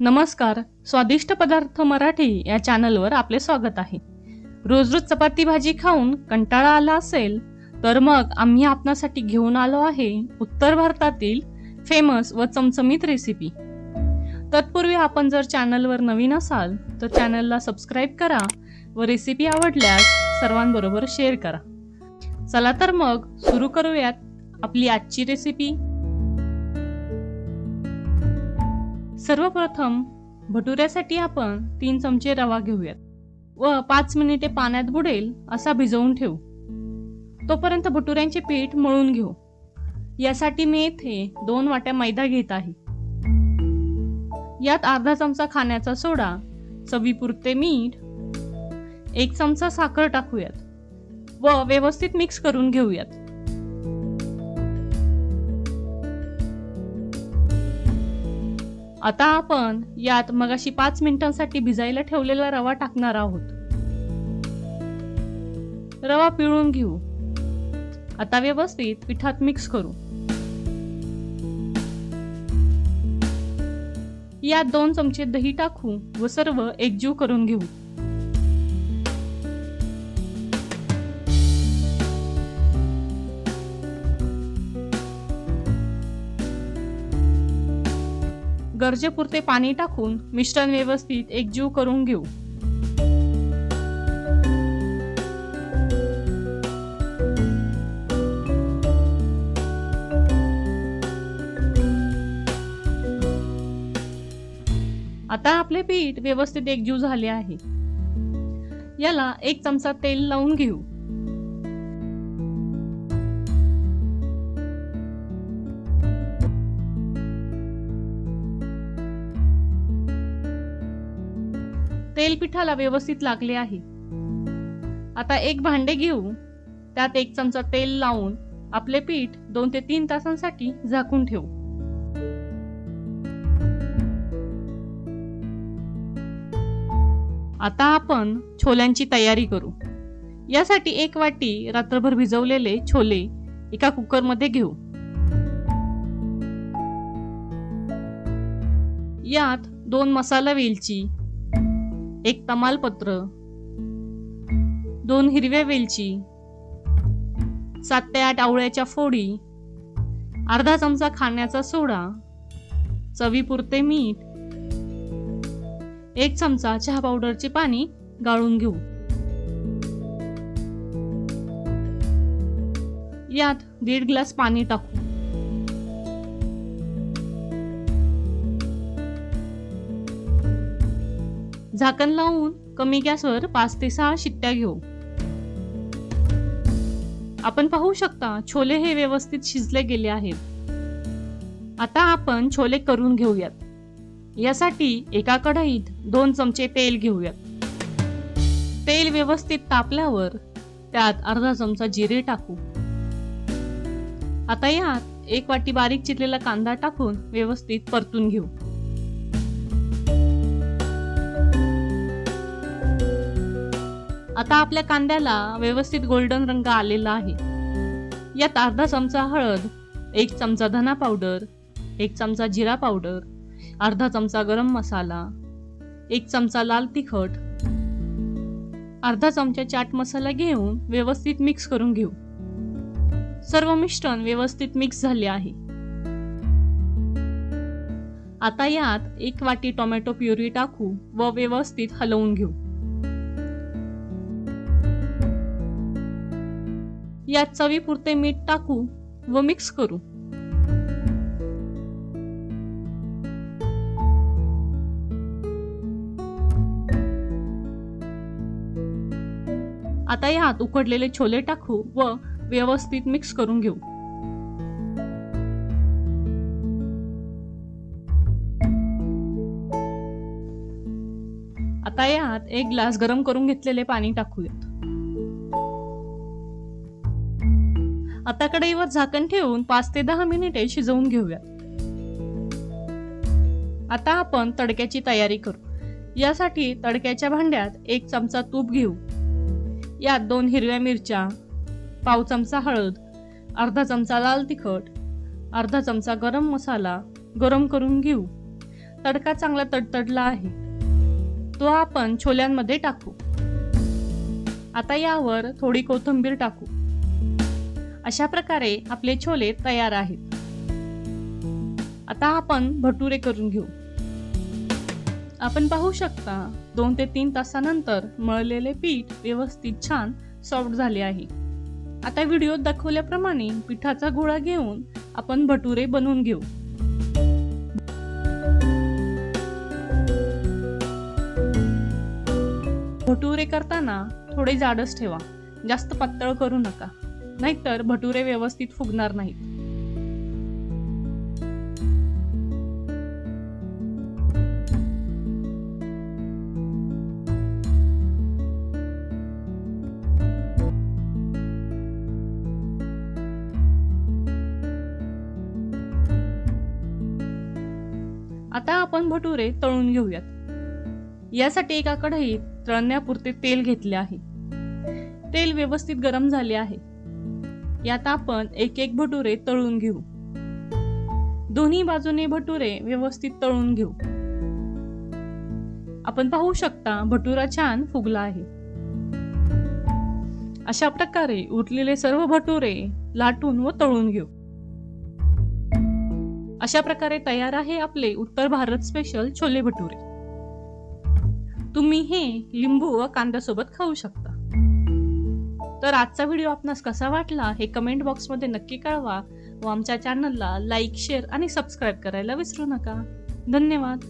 नमस्कार. स्वादिष्ट पदार्थ मराठी या चॅनलवर आपले स्वागत आहे. रोज रोज चपाती भाजी खाऊन कंटाळा आला असेल तर मग आम्ही आपणासाठी घेऊन आलो आहे उत्तर भारतातील फेमस व चमचमीत रेसिपी तत्पूर्वी आपण जर चॅनलवर नवीन असाल तर चॅनलला सबस्क्राईब करा व रेसिपी आवडल्यास सर्वांबरोबर शेअर करा. चला तर मग सुरू करूयात आपली आजची रेसिपी सर्वप्रथम भटुऱ्यासाठी आपण तीन चमचे रवा घेऊयात व पाच मिनिटे पाण्यात बुडेल असा भिजवून ठेवू. तोपर्यंत भटुऱ्यांचे पीठ मळून घेऊ. यासाठी मी येथे दोन वाट्या मैदा घेत आहे. यात अर्धा चमचा खाण्याचा सोडा चवीपुरते मीठ एक चमचा साखर टाकूयात व व्यवस्थित मिक्स करून घेऊयात. आता आपण यात मगाशी पाच मिनिटांसाठी भिजायला ठेवलेला रवा टाकणार आहोत. रवा पिळून घेऊ. आता व्यवस्थित पिठात मिक्स करू. यात दोन चमचे दही टाकू व सर्व एकजीव करून घेऊ. गरजेपुरते पाणी टाकून मिश्रण व्यवस्थित एकजीव करून घेऊ. आता आपले पीठ व्यवस्थित एकजीव झाले आहे. याला एक चमचा तेल लावून घेऊ. तेल पिठाला व्यवस्थित लागले आहे. आता एक भांडे घेऊ. त्यात एक चमचा तेल लावून आपले पीठ दोन ते तीन तासांसाठी झाकून ठेवू. आता आपण छोल्यांची तयारी करू. यासाठी एक वाटी रात्रभर भिजवलेले छोले एका कुकरमध्ये घेऊ. यात दोन मसाला वेलची एक तमालपत्र. दोन हिरव्या वेलची. सात ते आठ आवळ्याच्या फोडी. अर्धा चमचा खाण्याचा सोडा. चवीपुरते मीठ. एक चमचा चहा पावडरचे पाणी गाळून घेऊ. यात दीड ग्लास पाणी टाकू. झाकण लावून कमी गॅसवर पाच ते सहा शिट्ट्या घेऊ. आपण पाहू शकता छोले हे व्यवस्थित शिजले गेले आहेत. आता आपण छोले करून घेऊयात. यासाठी एका कढईत दोन चमचे तेल घेऊयात. तेल व्यवस्थित तापल्यावर त्यात अर्धा चमचा जिरे टाकू. आता यात एक वाटी बारीक चिरलेला कांदा टाकून व्यवस्थित परतून घेऊ. आता आपल्या कांद्याला व्यवस्थित गोल्डन रंग आलेला आहे. यात अर्धा चमचा हळद एक चमचा धना पावडर एक चमचा जिरा पावडर अर्धा चमचा गरम मसाला एक चमचा लाल तिखट अर्धा चमचा चाट मसाला घेऊन व्यवस्थित मिक्स करून घेऊ. सर्व मिश्रण व्यवस्थित मिक्स झाले आहे. आता यात एक वाटी टोमॅटो प्युरी टाकू व व्यवस्थित हलवून घेऊ. यात चवीपुरते मीठ टाकू व मिक्स करू. आता यात उकडलेले छोले टाकू व व्यवस्थित मिक्स करून घेऊ. आता यात एक ग्लास गरम करून घेतलेले पाणी टाकूयात. आता कढईवर झाकण ठेवून पाच ते दहा मिनिटे शिजवून घेऊयात आता आपण तडक्याची तयारी करू. यासाठी तडक्याच्या भांड्यात एक चमचा तूप घेऊ. यात दोन हिरव्या मिरच्या पाव चमचा हळद अर्धा चमचा लाल तिखट अर्धा चमचा गरम मसाला गरम करून घेऊ. तडका चांगला तडतडला आहे. तो आपण छोल्यांमध्ये टाकू. आता यावर थोडी कोथिंबीर टाकू. अशा प्रकारे आपले छोले तयार आहेत. आता आपण भटुरे करून घेऊ. आपण पाहू शकता दोन ते तीन तासानंतर मळलेले पीठ व्यवस्थित छान सॉफ्ट झाले आहे. आता व्हिडिओत दाखवल्याप्रमाणे पिठाचा गोळा घेऊन आपण भटुरे बनवून घेऊ. भटुरे करताना थोडे जाडच ठेवा. जास्त पातळ करू नका. नाहीतर भटुरे व्यवस्थित फुगणार नाहीत. आता आपण भटुरे तळून घेऊयात. यासाठी एका कढईत तळण्यापुरते तेल घेतले आहे. तेल व्यवस्थित गरम झाले आहे. यात आपण एक एक भटुरे तळून घेऊ. दोन्ही बाजूने भटुरे व्यवस्थित तळून घेऊ. आपण पाहू शकता भटुरा छान फुगला आहे. अशा प्रकारे उरलेले सर्व भटुरे लाटून व तळून घेऊ. अशा प्रकारे तयार आहे आपले उत्तर भारत स्पेशल छोले भटुरे. तुम्ही हे लिंबू व कांद्यासोबत खाऊ शकता. तर आजचा व्हिडिओ आपणास कसा वाटला हे कमेंट बॉक्समध्ये नक्की कळवा व आमच्या चॅनलला लाईक शेअर आणि सबस्क्राईब करायला विसरू नका. धन्यवाद.